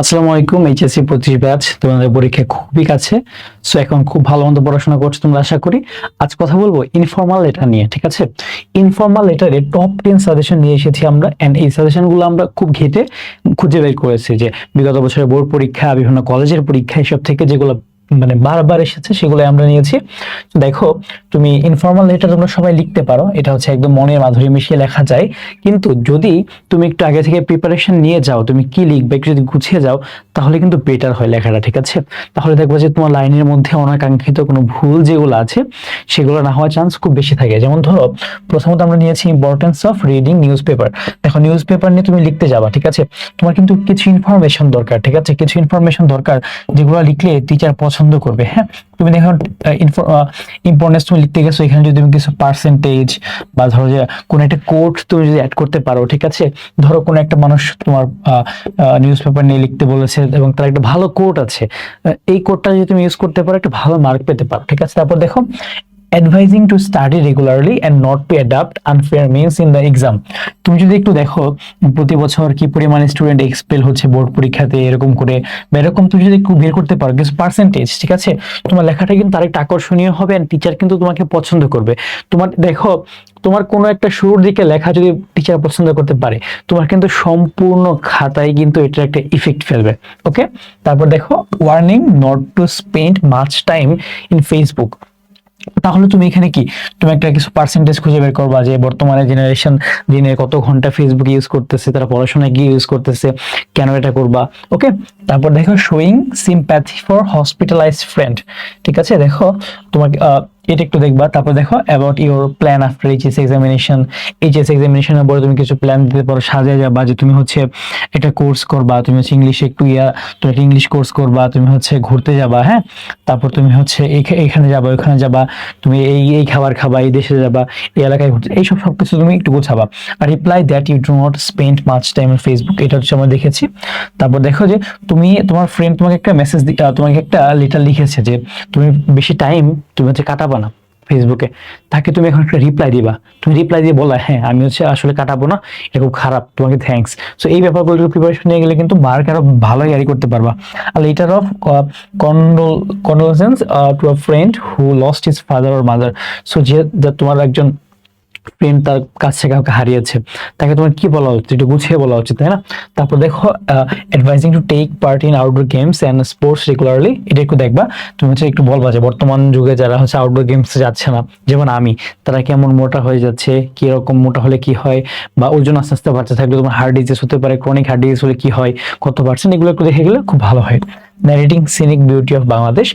আসসালামু আলাইকুম, এইচএসসি পঁচিশ ব্যাচ, তোমাদের পরীক্ষা খুবই কাছে। সো এখন খুব ভালো মতো পড়াশোনা করছ তোমরা, আশা করি। আজ কথা বলব ইনফর্মাল লেটার নিয়ে, ঠিক আছে? ইনফর্মাল লেটারে টপ টেন সাজেশন নিয়ে এসেছি আমরা অ্যান্ড এই সাজেশনগুলো আমরা খুব ঘেটে খুঁজে বের করেছি যে, বিগত বছরের বোর্ড পরীক্ষা, বিভিন্ন কলেজের পরীক্ষা, এসব থেকে যেগুলো মানে বারবার এসেছে সেগুলো আমরা নিয়েছি। দেখো, তুমি ইনফর্মাল লেটার তোমরা সবাই লিখতে পারো, এটা হচ্ছে একদম মনের মাধুরী মিশিয়ে লেখা যায়। কিন্তু যদি তুমি একটু আগে থেকে প্রিপারেশন নিয়ে যাও, তুমি কি লিখবে একটু যদি গুছিয়ে যাও, তাহলে কিন্তু বেটার হয় লেখাটা, ঠিক আছে? তাহলে দেখব যে তোমার লাইনের মধ্যে অনাকাঙ্ক্ষিত কোনো ভুল যেগুলো আছে, সেগুলো না হওয়ার চান্স খুব বেশি থাকে। যেমন ধরো, প্রথমত আমরা নিয়েছি importance of reading news paper দেখো নিউজ পেপার নিয়ে তুমি লিখতে যাবা, ঠিক আছে? তোমার কিন্তু কিছু ইনফরমেশন দরকার, ঠিক আছে? কিছু ইনফরমেশন দরকার, যেগুলো লিখলে টিচার পছন্দ করবে। হ্যাঁ তুমি দেখো ইম্পর্টেন্স তুমি লিখতে গেছো, এখানে যদি তুমি কিছু পার্সেন্টেজ বা ধরো যে কোনো একটা কোড তুমি যদি অ্যাড করতে পারো, ঠিক আছে? ধরো কোনো একটা মানুষ তোমার নিউজ পেপার নিয়ে লিখতে বলেছে এবং তার একটা ভালো কোড আছে। এই কোডটা যদি তুমি ইউজ করতে পারো, একটা ভালো মার্ক পেতে পারো, ঠিক আছে? তারপর দেখো advising to study regularly and not to adapt unfair means in the exam তুমি যদি একটু দেখো, প্রতি বছর কি পরিমাণে স্টুডেন্ট এক্সপেল হচ্ছে বোর্ড পরীক্ষাতে, এরকম করে, বা এরকম তুমি যদি একটু বের করতে পারো কিছু পার্সেন্টেজ ঠিক আছে? তোমার লেখাটা কিন্তু আরেকটা আকর্ষণীয় হবে অ্যান্ড টিচার কিন্তু তোমাকে পছন্দ করবে। তোমার, দেখো, তোমার কোনো একটা শুরুর দিকে লেখা যদি টিচার পছন্দ করতে পারে, তোমার কিন্তু সম্পূর্ণ খাতায় কিন্তু এটার একটা ইফেক্ট ফেলবে ওকে তারপর দেখো warning not to spend much time in Facebook তাহলে তুমি এখানে কি? তুমি একটা কিছু পার্সেন্টেজ খুঁজে বের করবা যে বর্তমানে জেনারেশন দিনে কত ঘণ্টা ফেসবুক ইউজ করতেছে, তারা পড়াশোনায় গিয়ে ইউজ করতেছে, কেন এটা করবা? ওকে তারপর দেখো showing sympathy for hospitalised friend ঠিক আছে? দেখো তোমাকে এটা একটু দেখবা, তারপর দেখো about your plan after HS examination HS এক্সামিনেশনের পরে তুমি কিছু প্ল্যান দিতে পারো, সাজিয়ে যাবা যে তুমি হচ্ছে একটা কোর্স করবা, তুমি হচ্ছে ইংলিশে একটু ইয়া, তুমি একটা ইংলিশ কোর্স করবা, তুমি হচ্ছে ঘুরতে যাবা হ্যাঁ? তারপর তুমি হচ্ছে এইখা- এইখানে যাবা ওইখানে যাবা, তুমি এই এই খাবার খাবা, এই দেশে যাবা, এই এলাকায় ঘুরতে, এইসব সব কিছু তুমি একটু গোছাবা। আর reply that you do not spend much time on Facebook এটা হচ্ছে আমরা দেখেছি। তারপর দেখো যে তুমি, তোমার ফ্রেন্ড তোমাকে একটা মেসেজ তোমাকে একটা লেটার লিখেছে যে, তুমি বেশি টাইম তুমি হচ্ছে কাটাবা ফেসবুকে তাকে তুমি এখন একটা রিপ্লাই দিবা। তুমি রিপ্লাই দিয়ে বলা হ্যাঁ আমি হচ্ছে আসলে কাটাবো না, এটা খুব খারাপ, তোমাকে থ্যাংকস সো এই ব্যাপারগুলো প্রিপারেশন নিয়ে গেলে কিন্তু মার্ক আরও ভালো ক্যারি করতে পারবা। আর letter of condolence to a friend who lost his father or mother so যে তোমার একজন ফ্রেন্ড তার কাছ কাউকে হারিয়েছে। তাকে তোমার কি বলা উচিত? একটু গুছিয়ে বলা উচিত, তাই না? তারপর দেখো advising to take part in outdoor games and sports regularly এটা একটু দেখবা। তুমি হচ্ছে একটু বলবা যে বর্তমান যুগে যারা হচ্ছে আউটডোর গেমস যাচ্ছে না, যেমন আমি, তারা কেমন মোটা হয়ে যাচ্ছে কি রকম মোটা হলে কি হয়, বা ওজন আস্তে আস্তে বাড়তে থাকলে তোমার হার্ট ডিজিজ হতে পারে ক্রনিক হার্ট ডিজিজ হলে কি হয়, কত পার্সেন্ট এগুলো একটু দেখে গেলে খুব ভালো হয়। Narrating scenic beauty of Bangladesh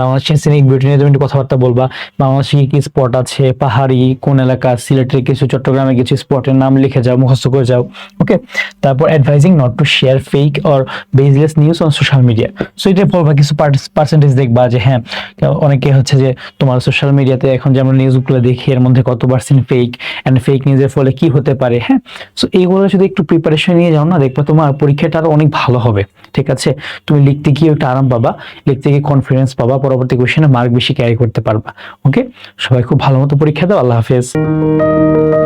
বাংলাদেশের সিনিক বিউটি নিয়ে তুমি একটু কথাবার্তা বলবা। বাংলাদেশে কি কি স্পট আছে? পাহাড়ি, কোন এলাকা সিলেটের কিছু চট্টগ্রামে কিছু স্পটের নাম লিখে যাও, মুখস্থ করে যাও ওকে তারপর advising not to share fake or baseless news on social media so এটা বলবা কিছু পার্সেন্টেজ দেখবা যে হ্যাঁ অনেকে হচ্ছে যে তোমার সোশ্যাল মিডিয়াতে এখন যেমন নিউজগুলো দেখি, এর মধ্যে কত পার্সেন্ট ফেক অ্যান্ড ফেক নিউজের ফলে কি হতে পারে হ্যাঁ? সো এইগুলো যদি একটু প্রিপারেশন নিয়ে যাও না, দেখবা তোমার পরীক্ষাটা আরও অনেক ভালো হবে, ঠিক আছে? তুমি লিখতে গিয়ে একটু আরাম পাবা, লিখতে গিয়ে কনফিডেন্স পাবা, পরবর্তী কোশ্চেনে মার্ক বেশি ক্যারি করতে পারবা ওকে সবাই খুব ভালো মতো পরীক্ষা দাও, আল্লাহ হাফেজ। thank you